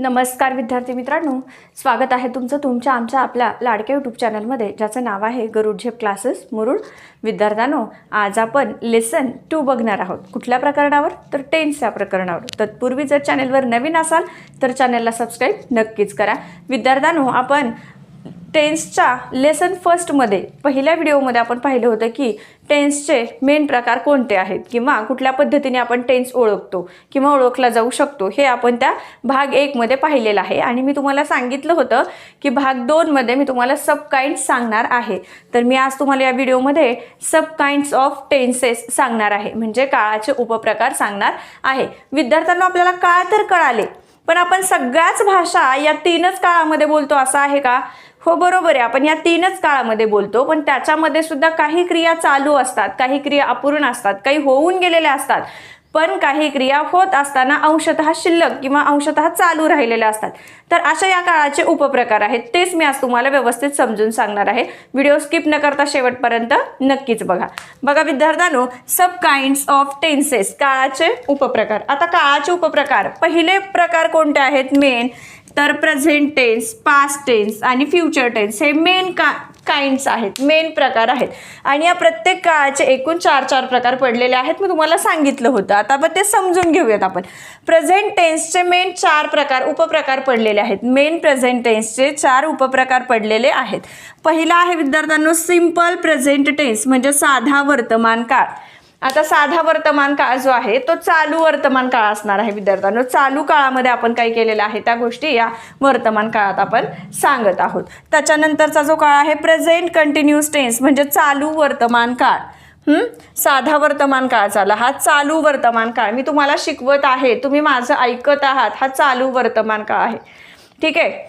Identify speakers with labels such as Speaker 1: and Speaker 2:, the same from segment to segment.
Speaker 1: नमस्कार विद्यार्थी मित्रांनो. स्वागत आहे तुमचं तुमच्या आमच्या आपल्या लाडक्या यूट्यूब चॅनलमध्ये ज्याचं नाव आहे गरुड झेप क्लासेस मुरुड. विद्यार्थ्यांनो आज आपण लेसन टू बघणार आहोत. कुठल्या प्रकरणावर? तर टेन्सच्या प्रकरणावर. तत्पूर्वी जर चॅनलवर नवीन असाल तर चॅनलला सबस्क्राईब नक्कीच करा. विद्यार्थ्यांनो आपण टेन्सच्या लेसन फर्स्टमध्ये पहिल्या व्हिडिओमध्ये आपण पाहिलं होतं की टेन्सचे मेन प्रकार कोणते आहेत? किंवा कुठल्या पद्धतीने आपण टेन्स ओळखतो किंवा ओळखला जाऊ शकतो? हे आपण त्या भाग एकमध्ये पाहिलेलं आहे. आणि मी तुम्हाला सांगितलं होतं की भाग दोनमध्ये मी तुम्हाला सब काइंड्स सांगणार आहे. तर मी आज तुम्हाला या व्हिडिओमध्ये सब काइंड्स ऑफ टेन्सेस सांगणार आहे. म्हणजे काळाचे उपप्रकार सांगणार आहे. विद्यार्थ्यांना आपल्याला काळ तर कळाले. पण आपण सगळ्याच भाषा या तीनच काळामध्ये बोलतो असं आहे का? हो बरोबर आहे. आपण या तीनच काळामध्ये बोलतो पण त्याच्यामध्ये सुद्धा काही क्रिया चालू असतात काही क्रिया अपूर्ण असतात काही होऊन गेलेल्या असतात. पण काही क्रिया होत असताना अंशतः शिल्लक किंवा अंशतः चालू राहिलेल्या असतात. तर अशा या काळाचे उपप्रकार आहेत. तेच मी आज तुम्हाला व्यवस्थित समजून सांगणार आहे. व्हिडिओ स्किप न करता शेवटपर्यंत नक्कीच बघा. बघा विद्यार्थ्यांनो सब काइंड्स ऑफ टेन्सेस काळाचे उपप्रकार. आता काळाचे उपप्रकार. पहिले प्रकार कोणते आहेत? मेन तर प्रेझेंट टेन्स पास्ट टेन्स आणि फ्युचर टेन्स हे मेन का काइंड्स आहेत मेन प्रकार आहेत. आणि या प्रत्येक काळाचे एकूण चार चार प्रकार पडलेले आहेत. मी तुम्हाला सांगितलं होतं. आता आपण ते समजून घेऊयात आपण. प्रेझेंट टेन्सचे मेन चार प्रकार उपप्रकार पडलेले आहेत. मेन प्रेझेंट टेन्सचे चार उपप्रकार पडलेले आहेत. पहिला आहे विद्यार्थ्यांनो सिंपल प्रेझेंट टेन्स म्हणजे साधा वर्तमान काळ. आता साधा वर्तमान काळ जो आहे तो चालू वर्तमान काळ असणार आहे विद्यार्थ्यांनो. चालू काळामध्ये आपण काय केलेलं आहे त्या गोष्टी या वर्तमान काळात आपण सांगत आहोत. त्याच्यानंतरचा जो काळ आहे प्रेझेंट कंटिन्युअस टेन्स म्हणजे चालू वर्तमान काळ. साधा वर्तमान काळ चाला हा चालू वर्तमान काळ. मी तुम्हाला शिकवत आहे तुम्ही माझं ऐकत आहात हा चालू वर्तमान काळ आहे. ठीक आहे?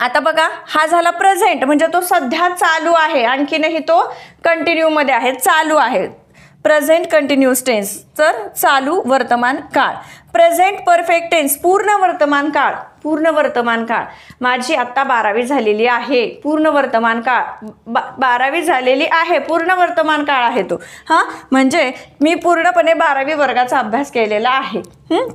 Speaker 1: आता बघा हा झाला प्रेझेंट म्हणजे तो सध्या चालू आहे. आणखीनही तो कंटिन्यूमध्ये आहे चालू आहे. प्रेझेंट कंटिन्युअस टेन्स तर चालू वर्तमान काळ. प्रेझेंट परफेक्ट टेन्स पूर्ण वर्तमान काळ. पूर्ण वर्तमान काळ. माझी आत्ता बारावी झालेली आहे. पूर्ण वर्तमान काळ. बा बारावी झालेली आहे. पूर्ण वर्तमान काळ आहे तो. हां? म्हणजे मी पूर्णपणे बारावी वर्गाचा अभ्यास केलेला आहे.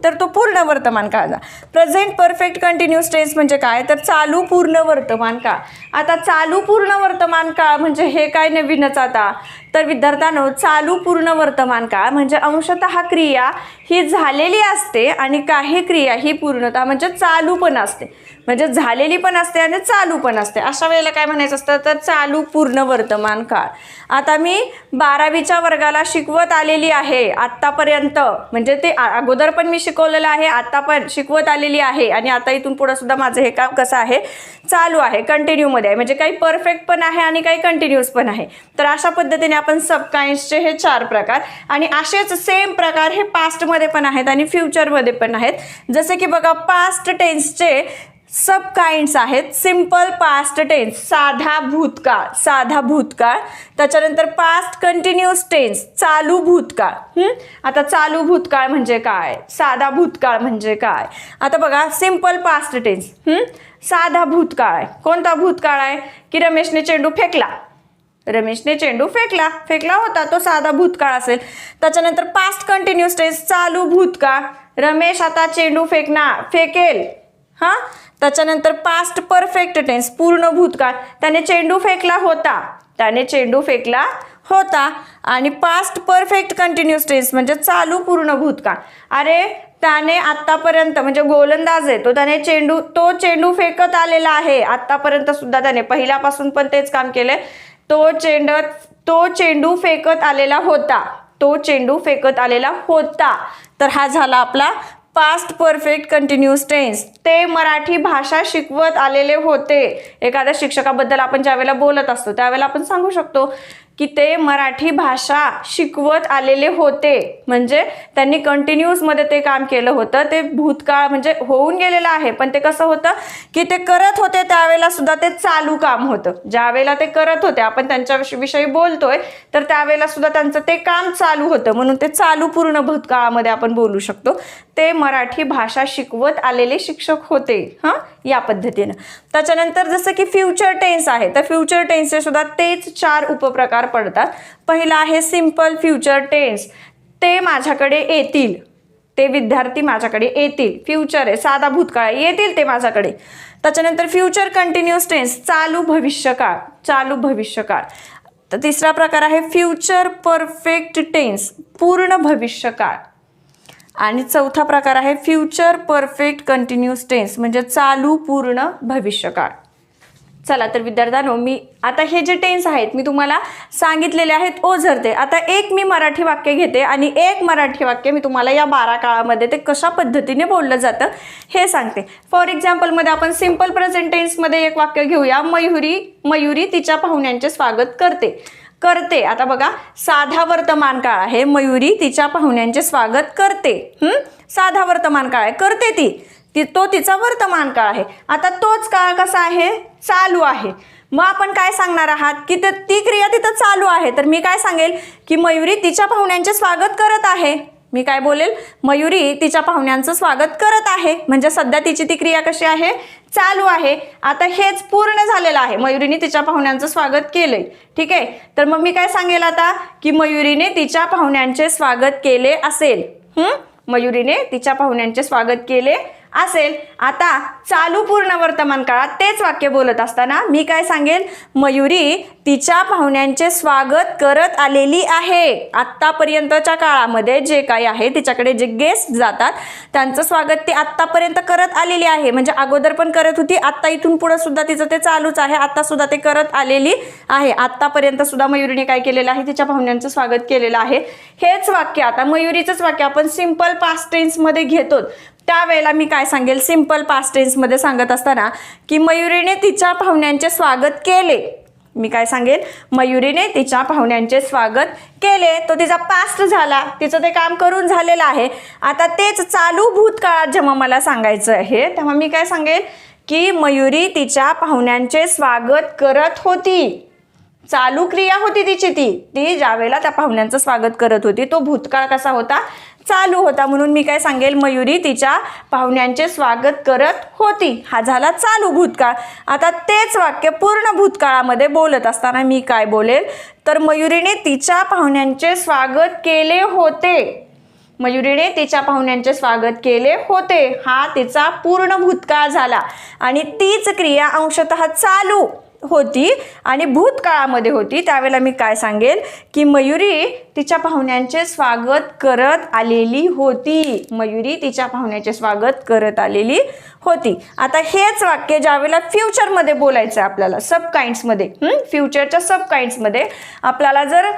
Speaker 1: तर तो पूर्ण वर्तमान काळचा प्रेझेंट परफेक्ट कंटिन्युअस टेन्स म्हणजे काय? तर चालू पूर्ण वर्तमान काळ. आता चालू पूर्ण वर्तमान काळ म्हणजे हे काय नवीनच आता? तर विद्यार्थ्यांनो चालू पूर्ण वर्तमान काळ म्हणजे अंशतः क्रिया ही झालेली असते आणि काही क्रिया ही पूर्णतः म्हणजे चालू पण असते म्हणजे झालेली पण असते आणि चालू पण असते. अशा वेळेला काय म्हणायचं असतं? तर चालू पूर्ण वर्तमान काळ. आता मी बारावीच्या वर्गाला शिकवत आलेली आहे आत्तापर्यंत. म्हणजे ते अगोदर पण मी शिकवलेलं आहे आता पण शिकवत आलेली आहे आणि आता इथून पुढं सुद्धा माझं हे काम कसं आहे? चालू आहे कंटिन्यूमध्ये आहे. म्हणजे काही परफेक्ट पण आहे आणि काही कंटिन्यूस पण आहे. तर अशा पद्धतीने आपण सबकाइन्सचे हे चार प्रकार आणि असेच सेम प्रकार हे पास्टमध्ये पण आहेत आणि फ्युचरमध्ये पण आहेत. जसे की बघा पास्ट टेन्सचे सब काइंड्स आहेत. सिंपल पास्ट टेन्स साधा भूतकाळ. साधा भूतकाळ. त्याच्यानंतर पास्ट कंटिन्युअस टेन्स चालू भूतकाळ. आता चालू भूतकाळ म्हणजे काय? साधा भूतकाळ म्हणजे काय? आता बघा सिंपल पास्ट टेन्स साधा भूतकाळ. आहे कोणता भूतकाळ आहे? की रमेशने चेंडू फेकला? रमेशने चेंडू फेकला. फेकला होता तो साधा भूतकाळ असेल. त्याच्यानंतर पास्ट कंटिन्युअस टेन्स चालू भूतकाळ. रमेश आता चेंडू फेकणार फेकेल. हां? त्याच्यानंतर पास्ट परफेक्ट टेन्स पूर्ण भूतकाळ. त्याने चेंडू फेकला होता. त्याने चेंडू फेकला होता. आणि पास्ट परफेक्ट कंटिन्युअस टेन्स म्हणजे चालू पूर्ण भूतकाळ. अरे त्याने आत्तापर्यंत म्हणजे गोलंदाज आहे तो त्याने चेंडू तो चेंडू फेकत आलेला आहे. आत्तापर्यंत सुद्धा त्याने पहिल्यापासून पण तेच काम केलंय. तो चेंडत तो चेंडू फेकत आलेला होता. तो चेंडू फेकत आलेला होता. तर हा झाला आपला पास्ट परफेक्ट कंटिन्यूस टेन्स. ते मराठी भाषा शिकवत आलेले होते. एखाद्या शिक्षकाबद्दल आपण ज्यावेळेला बोलत असतो त्यावेळेला आपण सांगू शकतो की ते मराठी भाषा शिकवत आलेले होते. म्हणजे त्यांनी कंटिन्युअसमध्ये ते काम केलं होतं. ते भूतकाळ म्हणजे होऊन गेलेलं आहे. पण ते कसं होतं की ते करत होते त्यावेळेला सुद्धा ते चालू काम होतं. ज्यावेळेला ते करत होते आपण त्यांच्या विषयी- विषयी बोलतोय तर त्यावेळेला सुद्धा त्यांचं ते काम चालू होतं. म्हणून ते चालू पूर्ण भूतकाळामध्ये आपण बोलू शकतो. ते मराठी भाषा शिकवत आलेले शिक्षक होते. हां? या पद्धतीनं. त्याच्यानंतर जसं की फ्युचर टेन्स आहे तर फ्युचर टेन्सचे सुद्धा तेच चार उपप्रकार पडतात. पहिला आहे सिंपल फ्युचर टेन्स ते माझ्याकडे येतील. ते विद्यार्थी माझ्याकडे येतील. फ्युचर आहे साधा भूतकाळ येतील ते माझ्याकडे. त्याच्यानंतर फ्युचर कंटिन्युअस टेन्स चालू भविष्यकाळ चालू भविष्यकाळ. तर तिसरा प्रकार आहे फ्युचर परफेक्ट टेन्स पूर्ण भविष्यकाळ. आणि चौथा प्रकार आहे फ्युचर परफेक्ट कंटिन्यूस टेन्स म्हणजे चालू पूर्ण भविष्यकाळ. चला तर विद्यार्थ्यांनो मी आता हे जे टेन्स आहेत मी तुम्हाला सांगितलेले आहेत ओझरते आता एक मी मराठी वाक्य घेते आणि एक मराठी वाक्य मी तुम्हाला या बारा काळामध्ये ते कशा पद्धतीने बोललं जातं हे सांगते. फॉर एक्झाम्पलमध्ये आपण सिंपल प्रेझेंट टेन्समध्ये एक वाक्य घेऊया. मयुरी मयुरी तिच्या पाहुण्यांचे स्वागत करते. करते. आता बघा साधा वर्तमान काळ आहे. मयुरी तिच्या पाहुण्यांचे स्वागत करते. हम्म साधा वर्तमान काळ आहे. करते ती. ती तो तिचा वर्तमान काळ आहे. आता तोच काळ कसा आहे? चालू आहे. मग आपण काय सांगणार आहात? की ते ती क्रिया तिथं चालू आहे. तर मी काय सांगेल? की मयुरी तिच्या पाहुण्यांचे स्वागत करत आहे. मी काय बोलेल? मयुरी तिच्या पाहुण्यांचं स्वागत करत आहे. म्हणजे सध्या तिची ती क्रिया कशी आहे? चालू आहे. आता हेच पूर्ण झालेलं आहे. मयुरीने तिच्या पाहुण्यांचं स्वागत केलंय. ठीक आहे? तर मग मी काय सांगेल आता? की मयुरीने तिच्या पाहुण्यांचे स्वागत केले असेल. हम्म मयुरीने तिच्या पाहुण्यांचे स्वागत केले असेल. आता चालू पूर्ण वर्तमान काळात तेच वाक्य बोलत असताना मी काय सांगेल मयुरी तिच्या पाहुण्यांचे स्वागत करत आलेली आहे. आत्तापर्यंतच्या काळामध्ये जे काही आहे तिच्याकडे जे गेस्ट जातात त्यांचं स्वागत ती आत्तापर्यंत करत आलेली आहे. म्हणजे अगोदर पण करत होती आत्ता इथून पुढं सुद्धा तिचं ते चालूच आहे. आता सुद्धा ते करत आलेली आहे. आत्तापर्यंत सुद्धा मयुरीने काय केलेलं आहे? तिच्या पाहुण्यांचं स्वागत केलेलं आहे. हेच वाक्य आता मयुरीचंच वाक्य आपण सिंपल पास्ट टेन्समध्ये घेतो त्यावेळेला मी काय सांगेल? सिंपल पास्ट टेन्समध्ये सांगत असताना की मयुरीने तिच्या पाहुण्यांचे स्वागत केले. मी काय सांगेल? मयुरीने तिच्या पाहुण्यांचे स्वागत केले. तो तिचा पास्ट झाला. तिचं ते काम करून झालेलं आहे. आता तेच चालू भूतकाळात जेव्हा मला सांगायचं आहे तेव्हा मी काय सांगेल? की मयुरी तिच्या पाहुण्यांचे स्वागत करत होती. चालू क्रिया होती तिची ती. ती ज्यावेळेला त्या पाहुण्यांचं स्वागत करत होती तो भूतकाळ कसा होता? चालू होता म्हणून मी काय सांगेल मयुरी तिच्या पाहुण्यांचे स्वागत करत होती. हा झाला चालू भूतकाळ. आता तेच वाक्य पूर्ण भूतकाळामध्ये बोलत असताना मी काय बोलेल? तर मयुरीने तिच्या पाहुण्यांचे स्वागत केले होते. मयुरीने तिच्या पाहुण्यांचे स्वागत केले होते. हा तिचा पूर्ण भूतकाळ झाला. आणि तीच क्रिया अंशतः चालू. होती आणि भूतकाळामध्ये होती. त्यावेळेला मी काय सांगेल? की मयुरी तिच्या पाहुण्यांचे स्वागत करत आलेली होती. मयुरी तिच्या पाहुण्याचे स्वागत करत आलेली होती. आता हेच वाक्य ज्यावेळेला फ्युचरमध्ये बोलायचं आहे आपल्याला सब काइंड्समध्ये फ्युचरच्या सब काइंड्समध्ये आपल्याला जर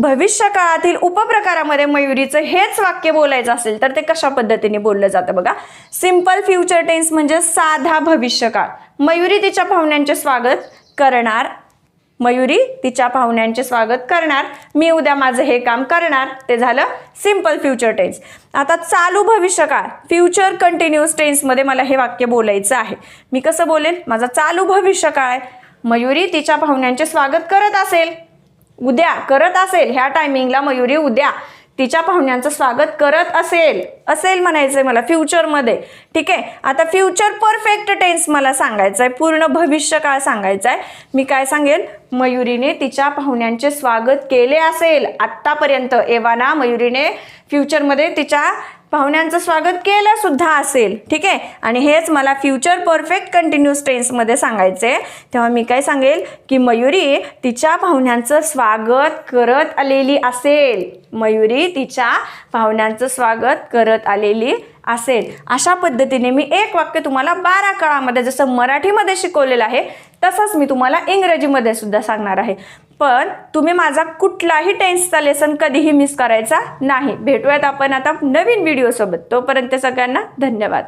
Speaker 1: भविष्य काळातील उपप्रकारामध्ये मयुरीचं हेच वाक्य बोलायचं असेल तर ते कशा पद्धतीने बोललं जातं बघा. सिंपल फ्युचर टेन्स म्हणजे साधा भविष्यकाळ. मयुरी तिच्या पाहुण्यांचे स्वागत करणार. मयुरी तिच्या पाहुण्यांचे स्वागत करणार. मी उद्या माझं हे काम करणार. ते झालं सिंपल फ्युचर टेन्स आता चालू भविष्यकाळ. फ्युचर कंटिन्युअस टेन्समध्ये मला हे वाक्य बोलायचं आहे. मी कसं बोलेन? माझा चालू भविष्यकाळ आहे. मयुरी तिच्या पाहुण्यांचे स्वागत करत असेल. उद्या करत असेल ह्या टायमिंगला मयुरी उद्या तिच्या पाहुण्यांचं स्वागत करत असेल असेल म्हणायचंय मला फ्युचरमध्ये ठीक आहे? आता फ्युचर परफेक्ट टेन्स मला सांगायचं आहे पूर्ण भविष्य काळ सांगायचा आहे मी काय सांगेल मयुरीने तिच्या पाहुण्यांचे स्वागत केले असेल आत्तापर्यंत. एव्हाना मयुरीने फ्युचरमध्ये तिच्या पाहुण्यांचं स्वागत केलं सुद्धा असेल. ठीक आहे? आणि हेच मला फ्युचर परफेक्ट कंटिन्युअस टेन्समध्ये सांगायचं आहे तेव्हा मी काय सांगेल? की मयुरी तिच्या पाहुण्यांचं स्वागत करत आलेली असेल. मयुरी तिच्या पाहुण्यांचं स्वागत करत आलेली असेल. अशा पद्धतीने मी एक वाक्य तुम्हाला बारा काळामध्ये जसं मराठीमध्ये शिकवलेलं आहे तसंच मी तुम्हाला इंग्रजीमध्ये सुद्धा सांगणार आहे. पण तुम्ही माझा कुठलाही टेन्सचा लेसन कधीही मिस करायचा नाही. भेटूयात आपण आता नवीन व्हिडिओसोबत तोपर्यंत सगळ्यांना धन्यवाद.